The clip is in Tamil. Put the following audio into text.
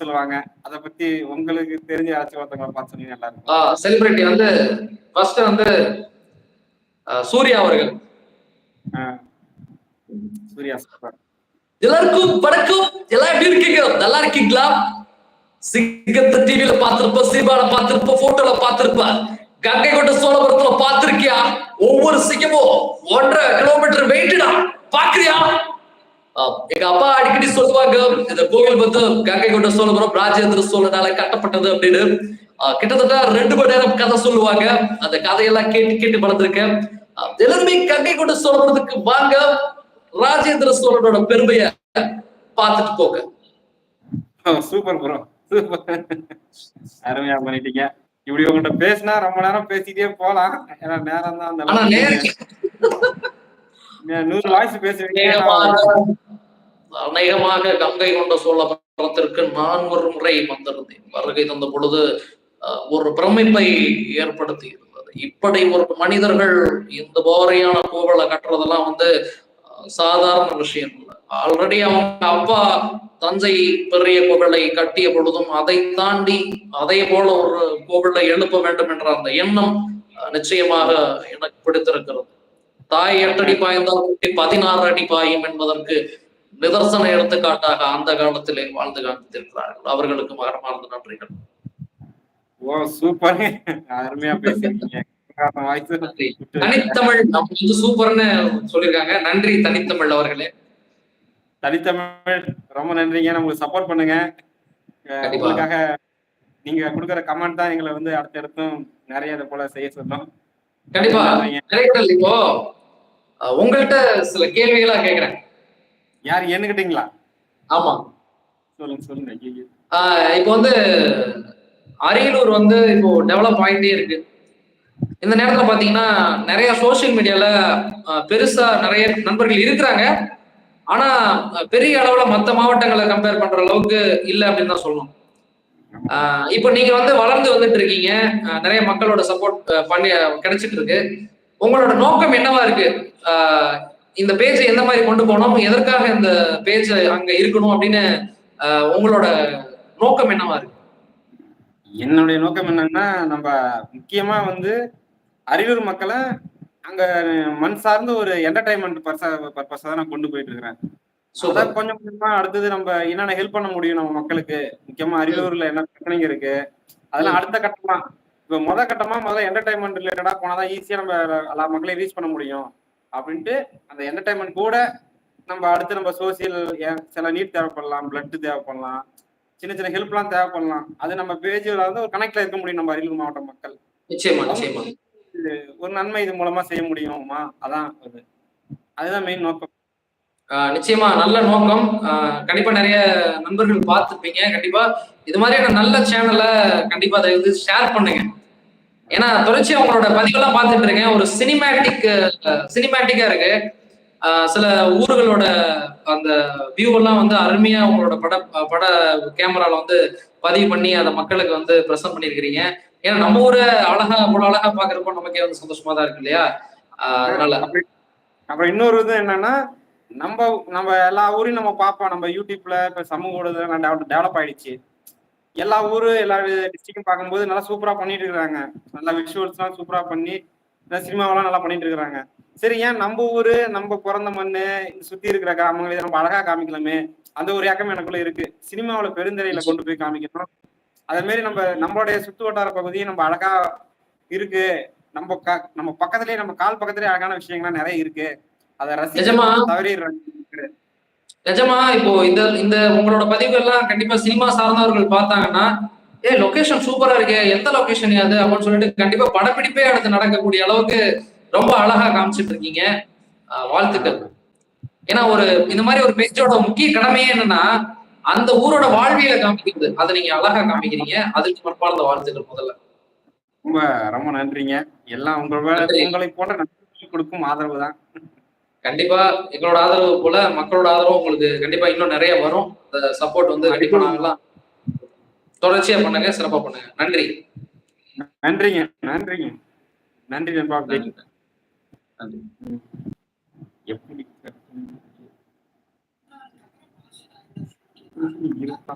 சொல்லுவாங்க. அத பத்தி உங்களுக்கு தெரிஞ்ச யாராச்சும் ஒருத்தவங்களை பார்த்து சொன்னீங்க நல்லா இருக்கும். செலிபிரிட்டி வந்து ஃபர்ஸ்ட் வந்து சூர்யா அவர்கள். சூர்யா எல்லாருக்கும் வணக்கம். எல்லாம் எப்படி இருக்கீங்க? நல்லா இருக்கீங்களா? சிங்கத்தை டிவில பாத்திருப்ப சினிமால பாத்திருப்ப போட்டோல பாத்திருப்ப கங்கை கொண்ட சோழபுரத்துல பாத்திருக்கியா ஒவ்வொரு சிங்கமும் ஒன்றரை கிலோமீட்டர் வெயிட்டுடா பாக்குறியா எங்க அப்பா அடிக்கடி சொல்லுவாங்க இந்த கோவில் வந்து கங்கை கொண்ட சோழபுரம் ராஜேந்திர சோழனால கட்டப்பட்டது அப்படின்னு. கிட்டத்தட்ட ரெண்டு மணி நேரம் கதை சொல்லுவாங்க. அந்த கதையெல்லாம் கேட்டு கேட்டு வளர்ந்துருக்கேன். எல்லாருமே கங்கை கொண்ட சோழபுரத்துக்கு வாங்க ராஜேந்திர சோழனோட பெருமைய பார்த்துட்டு போங்க. Super bro super. அருமையா பண்ணிட்டீங்க. இப்படி உங்கள்கிட்ட பேசினா ரொம்ப நேரம் பேசிட்டே போலாம். ஏன்னா நேரம் தான் அந்த நூறு வாய்ஸ் பேசுவீங்க அநேகமாக கங்கை கொண்ட சோழபுரத்திற்கு நான் ஒரு முறை வந்திருந்தேன். வருகை தந்த பொழுது ஒரு பிரமிப்பை ஏற்படுத்தி இருந்தது. இப்படி ஒரு மனிதர்கள் இந்த போரையான கோவலை கட்டுறதெல்லாம் வந்து சாதாரண விஷயம் இல்லை. ஆல்ரெடி அவங்க அப்பா தஞ்சை பெரிய கோவிலை கட்டிய பொழுதும் அதை தாண்டி அதே போல ஒரு கோவிலை எழுப்ப வேண்டும் என்ற அந்த எண்ணம் நிச்சயமாக எனக்கு பிடித்திருக்கிறது. தாய் எட்டடி பாய்ந்தால் பதினாறு அடி பாயும் என்பதற்கு நிதர்சன எடுத்துக்காட்டாக அந்த காலத்திலே வாழ்ந்து காண்பித்திருக்கிறார்கள். அவர்களுக்கு மகரமார்ந்த நன்றிகள். ஓ சூப்பர் அருமையா பேசுறீங்க தனித்தமிழ் வந்து சூப்பர்னு சொல்லியிருக்காங்க. நன்றி தனித்தமிழ் அவர்களே. தனித்தமிழ் ரொம்ப நன்றிங்க. நமக்கு சப்போர்ட் பண்ணுங்க. உங்களுக்காக நீங்க கொடுக்குற கமெண்ட் தான் எங்களை வந்து அடுத்தடுத்தும் நிறைய இதை போல செய்ய சொன்னோம் கண்டிப்பா. இப்போ அஹ், உங்கள்ட்ட சில கேள்விகளா கேக்குறேன் யார் என்னகிட்டீங்களா ஆமா. சொல்லுங்க சொல்லுங்க இப்போ வந்து அரியலூர் வந்து இப்போ டெவலப் ஆகிட்டே இருக்கு. இந்த நேரத்துல பாத்தீங்கன்னா நிறைய சோஷியல் மீடியால பெருசா நிறைய நண்பர்கள் இருக்கிறாங்க. ஆனா பெரிய அளவுல மத்த மாவட்டங்களை கம்பேர் பண்ற அளவுக்கு இல்ல அப்படின்னு தான் சொல்லணும். இப்போ நீங்க வந்து வளர்ந்து வந்துட்டு இருக்கீங்க. நிறைய மக்களோட சப்போர்ட் பண்ணி கிடைச்சிட்டு இருக்கு. உங்களோட நோக்கம் என்னவா இருக்கு? இந்த பேஜை எந்த மாதிரி கொண்டு போகணும் எதற்காக இந்த பேஜ் அங்க இருக்கணும் அப்படின்னு உங்களோட நோக்கம் என்னவா இருக்கு? என்னுடைய நோக்கம் என்னன்னா நம்ம முக்கியமா வந்து அரியலூர் மக்களை அங்க மண் சார்ந்த ஒரு என்டர்டைன்மெண்ட் பர்பஸா தான் நான் கொண்டு போயிட்டு இருக்கிறேன். சூப்பர். அதான் கொஞ்சம் கொஞ்சமா அடுத்தது நம்ம என்னென்ன ஹெல்ப் பண்ண முடியும் நம்ம மக்களுக்கு? முக்கியமா அரியலூர்ல என்ன பிரச்சனைங்க இருக்கு? அதெல்லாம் அடுத்த கட்டமா இப்ப முத கட்டமா முதல்ல என்டர்டைன்மெண்ட் ரிலேட்டடா போனாதான் ஈஸியா நம்ம எல்லா மக்களையும் ரீச் பண்ண முடியும். அப்படின்ட்டு அந்த என்டர்டைன்மெண்ட் கூட நம்ம அடுத்து நம்ம சோசியல் சில நீட் தேவைப்படலாம் பிளட் தேவைப்படலாம் சின்ன சின்ன ஹெல்ப்லாம் தேவைப்படலாம். அது நம்ம பேஜில் வந்து ஒரு கனெக்ட்ல இருக்க முடியும் நம்ம அரியலூர் மாவட்ட மக்கள். நிச்சயமா நிச்சயமா. இது ஒரு நன்மை இது மூலமா செய்ய முடியுமா? அதான் அது. அதுதான் மெயின் நோக்கம். நிச்சயமா நல்ல நோக்கம். கண்டிப்பா நிறைய நண்பர்கள் பார்த்துருப்பீங்க. கண்டிப்பா இது மாதிரியான நல்ல சேனலை கண்டிப்பா அதை இது ஷேர் பண்ணுங்க. ஏன்னா தொடர்ச்சி அவங்களோட பதிவெல்லாம் பார்த்துட்டு இருக்கேன். ஒரு சினிமேட்டிக் சினிமேட்டிக்கா இருக்கு. ஆஹ் சில ஊர்களோட அந்த வியூ எல்லாம் வந்து அருமையா உங்களோட பட பட கேமரால வந்து பதிவு பண்ணி அதை மக்களுக்கு வந்து பிரசன்ட் பண்ணிருக்கிறீங்க ஏன்னா நம்ம ஊரை அழகா அவ்வளவு அழகா பாக்குறப்போ நமக்கே வந்து சந்தோஷமா தான் இருக்கு இல்லையா? ஆஹ் அதனால. அப்புறம் இன்னொரு இது என்னன்னா நம்ம நம்ம எல்லா ஊரையும் நம்ம பார்ப்போம். நம்ம யூடியூப்ல இப்ப சமூக ஊடகம் டெவலப் ஆயிடுச்சு. எல்லா ஊரு எல்லா டிஸ்ட்ரிக்டும் பார்க்கும்போது நல்லா சூப்பரா பண்ணிட்டு இருக்காங்க நல்லா விஷுவல்ஸ் எல்லாம் சூப்பரா பண்ணி சினிமாவெல்லாம் நல்லா பண்ணிட்டு இருக்காங்க சரி ஏன் நம்ம ஊரு நம்ம பிறந்த மண்ணு சுத்தி இருக்கிற கிராமங்களை இதை நம்ம அழகா காமிக்கலாமே? அந்த ஒரு இயக்கம் எனக்குள்ள இருக்கு. சினிமாவுல பெருந்திரையில கொண்டு போய் காமிக்கணும். அதே மாதிரி நம்ம நம்மளுடைய சுத்து வட்டார பகுதியை நம்ம அழகா இருக்கு. நம்ம க- நம்ம பக்கத்துலயே நம்ம கால் பக்கத்துலயே அழகான விஷயங்கள்லாம் நிறைய இருக்கு. அதை? ரசிச்சு தவறிடுறாங்க நிஜமா இப்போ இந்த இந்த உங்களோட பதிவுகள்லாம் கண்டிப்பா சினிமா சார்ந்தவர்கள் பார்த்தாங்கன்னா ஏ லொகேஷன் சூப்பரா இருக்கே எந்த லொகேஷன் அது? அப்படின்னு சொல்லிட்டு கண்டிப்பா படப்பிடிப்பே அடுத்து நடக்கக்கூடிய அளவுக்கு ரொம்ப அழகா காமிச்சிட்டு இருக்கீங்க. வாழ்த்துக்கள். ஏன்னா ஒரு இந்த மாதிரி ஒரு பேஜோட முக்கிய கடமையே என்னன்னா அந்த ஊரோட வாழ்வியலை காமிக்கிறது. அதை நீங்க அழகா காமிக்கிறீங்க. அதுக்கு மற்பார்ந்த வாழ்த்துக்கள் முதல்ல. ரொம்ப ரொம்ப நன்றிங்க. எல்லாம் உங்களோட. உங்களை நண்பர்கள் கொடுக்கும் ஆதரவு தான். கண்டிப்பா எங்களோட ஆதரவு போல மக்களோட ஆதரவு உங்களுக்கு கண்டிப்பா இன்னும் நிறைய வரும். அந்த சப்போர்ட் வந்து கண்டிப்பா நாங்கெல்லாம் தொடர்ச்சியா பண்ணுங்க சிறப்பா பண்ணுங்க. நன்றி. நன்றிங்க நன்றிங்க. நன்றி நண்பா. எப்படி இருப்பா?